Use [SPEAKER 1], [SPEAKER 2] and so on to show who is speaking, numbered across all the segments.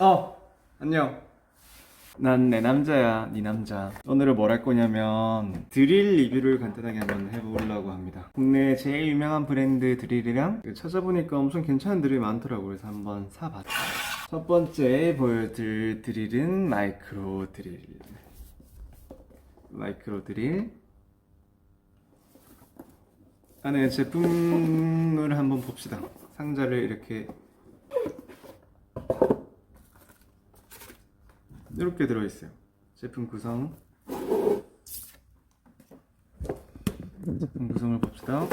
[SPEAKER 1] 어, 안녕. 난 내 남자야, 네 남자. 오늘은 뭘 할 거냐면 드릴 리뷰를 간단하게 한번 해보려고 합니다. 국내 제일 유명한 브랜드 드릴이랑 찾아보니까 엄청 괜찮은 드릴이 많더라고요. 그래서 한번 사봤어요. 첫 번째 보여드릴 드릴은 마이크로 드릴. 마이크로 드릴. 안에 제품을 한번 봅시다. 상자를 이렇게 이렇게 들어있어요. 제품 구성. 제품 구성을 봅시다.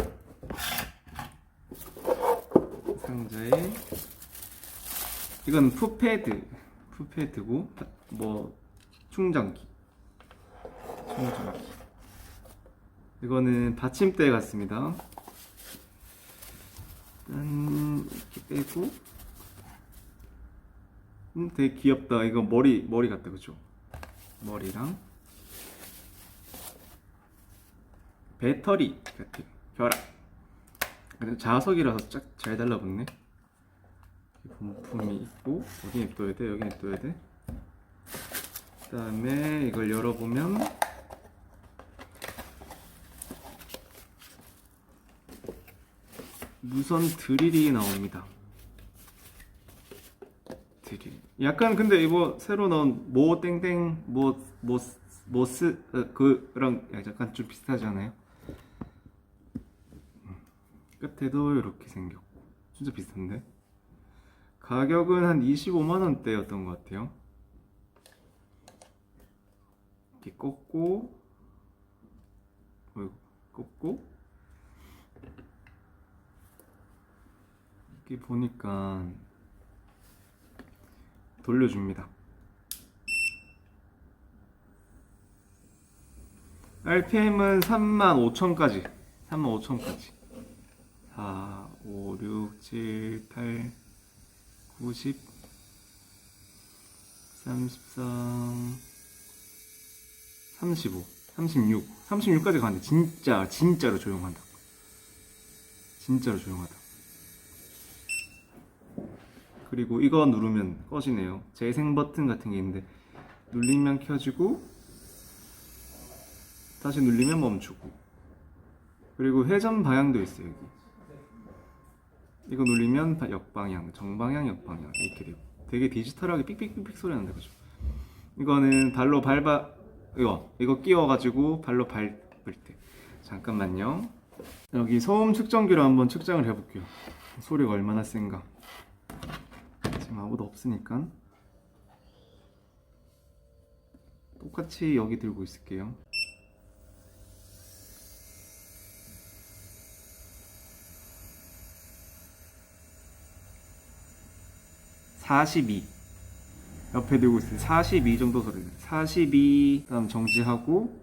[SPEAKER 1] 상자에 이건 푸패드, 푸패드고 뭐 충전기, 충전기. 이거는 받침대 같습니다. 일단 이렇게 빼고 음, 되게 귀엽다. 이거 머리 머리 같다, 그죠? 머리랑 배터리 벼락. 근데 자석이라서 쫙 잘 달라붙네. 본품이 있고 어디 냅둬야 돼? 여기 냅둬야 돼. 그다음에 이걸 열어보면 무선 드릴이 나옵니다. 드릴. 약간 근데 이거 새로 나온 모 땡땡 뭐, 뭐, 모스 어, 그랑 약간 좀 비슷하지 않아요? 음. 끝에도 이렇게 생겼고 진짜 비슷한데 가격은 한 25만 원대였던 것 같아요. 이렇게 꽂고 어이구, 꽂고 이렇게 보니까 돌려줍니다. RPM은 35,000까지. 35,000까지. 4, 5, 6, 7, 8, 90, 33, 35, 36. 36까지 가는데 진짜 진짜로 조용하다. 진짜로 조용하다. 그리고 이거 누르면 꺼지네요. 재생 버튼 같은 게 있는데 눌리면 켜지고 다시 눌리면 멈추고 그리고 회전 방향도 있어요 여기. 이거 눌리면 바- 역방향, 정방향, 역방향 이렇게 되고 되게 디지털하게 삑삑삑삑 소리 난다 그죠? 이거는 발로 밟아 이거 이거 끼워가지고 발로 밟을 때 잠깐만요. 여기 소음 측정기로 한번 측정을 해볼게요. 소리가 얼마나 센가. 지금 아무도 없으니까. 똑같이 여기 들고 있을게요. (42) 옆에 들고 있어요 (42) 정도 소리. 42 다음 정지하고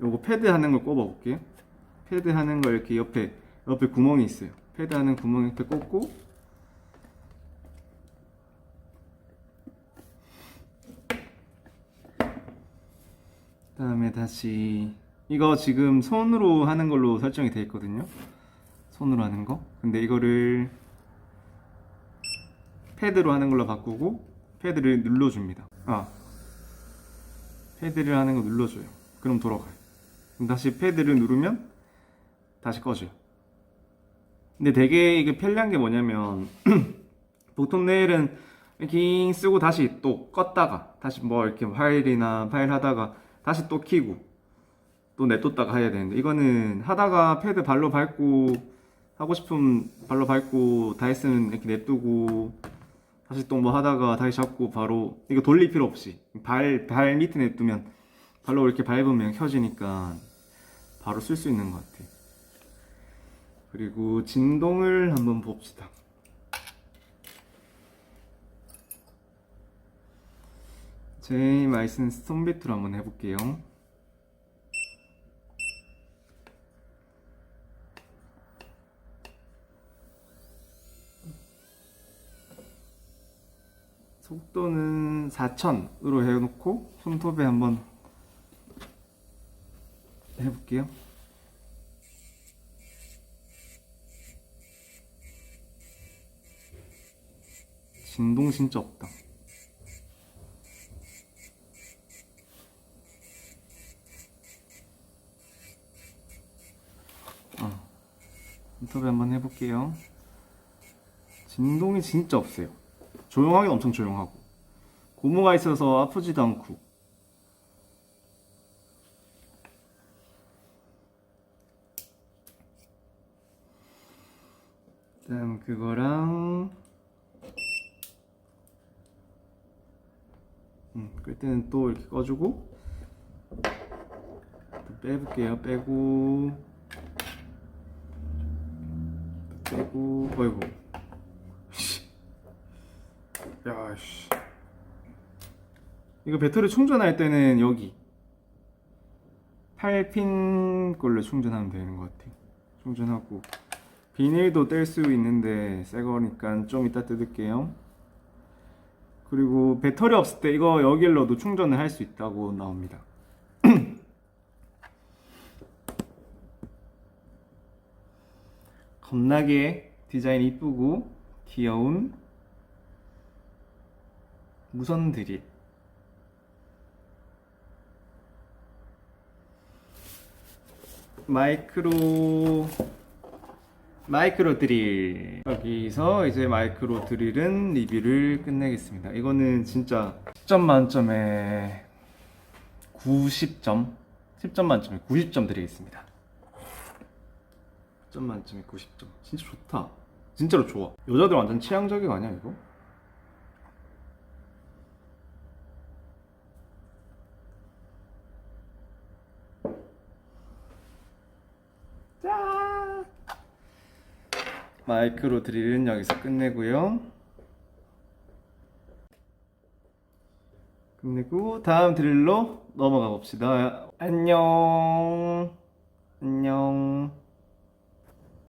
[SPEAKER 1] 요거 패드 하는 걸 꼽아 볼게요. 패드 하는 거 이렇게 옆에 옆에 구멍이 있어요. 패드 하는 구멍 옆에 꽂고 다음에 다시 이거 지금 손으로 하는 걸로 설정이 되어 있거든요. 손으로 하는 거. 근데 이거를 패드로 하는 걸로 바꾸고 패드를 눌러줍니다. 아 패드를 하는 거 눌러줘요. 그럼 돌아가요. 그럼 다시 패드를 누르면 다시 꺼져요. 근데 되게 이게 편리한 게 뭐냐면 보통 내일은 이렇게 쓰고 다시 또 껐다가 다시 뭐 이렇게 파일이나 파일 하다가 다시 또 키고 또 냅뒀다가 해야 되는데 이거는 하다가 패드 발로 밟고 하고 싶으면 발로 밟고 다 했으면 이렇게 냅두고 다시 또 뭐 하다가 다시 잡고 바로 이거 돌릴 필요 없이 발, 발 밑에 냅두면 발로 이렇게 밟으면 켜지니까 바로 쓸 수 있는 것 같아. 그리고 진동을 한번 봅시다 제 마이슨 스톤비트로 한번 해볼게요. 속도는 4000으로 해놓고 손톱에 한번 해볼게요. 진동 진짜 없다. 인터뷰 한번 해볼게요. 진동이 진짜 없어요. 조용하게 엄청 조용하고 고무가 있어서 아프지도 않고 그다음 그거랑 음, 끌 때는 또 이렇게 꺼주고 또 빼볼게요 빼고 또 빼고 어이구 씨. 야 씨. 이거 배터리 충전할 때는 여기 8핀 걸로 충전하면 되는 것 같아 충전하고 비닐도 뗄 수 있는데 새 거니까 좀 이따 뜯을게요. 그리고 배터리 없을 때 이거 넣어도 충전을 할 수 있다고 나옵니다. 겁나게 디자인 이쁘고 귀여운 무선 드릴. 마이크로 마이크로 드릴. 여기서 이제 마이크로 드릴은 리뷰를 끝내겠습니다. 이거는 진짜 10점 만점에 90점? 10점 만점에 90점 드리겠습니다 10점 만점에 90점 진짜 좋다 진짜로 좋아 여자들 완전 취향 저격 아니야 이거? 짠 마이크로 드릴은 여기서 끝내고요. 끝내고 다음 드릴로 넘어가 봅시다. 안녕. 안녕.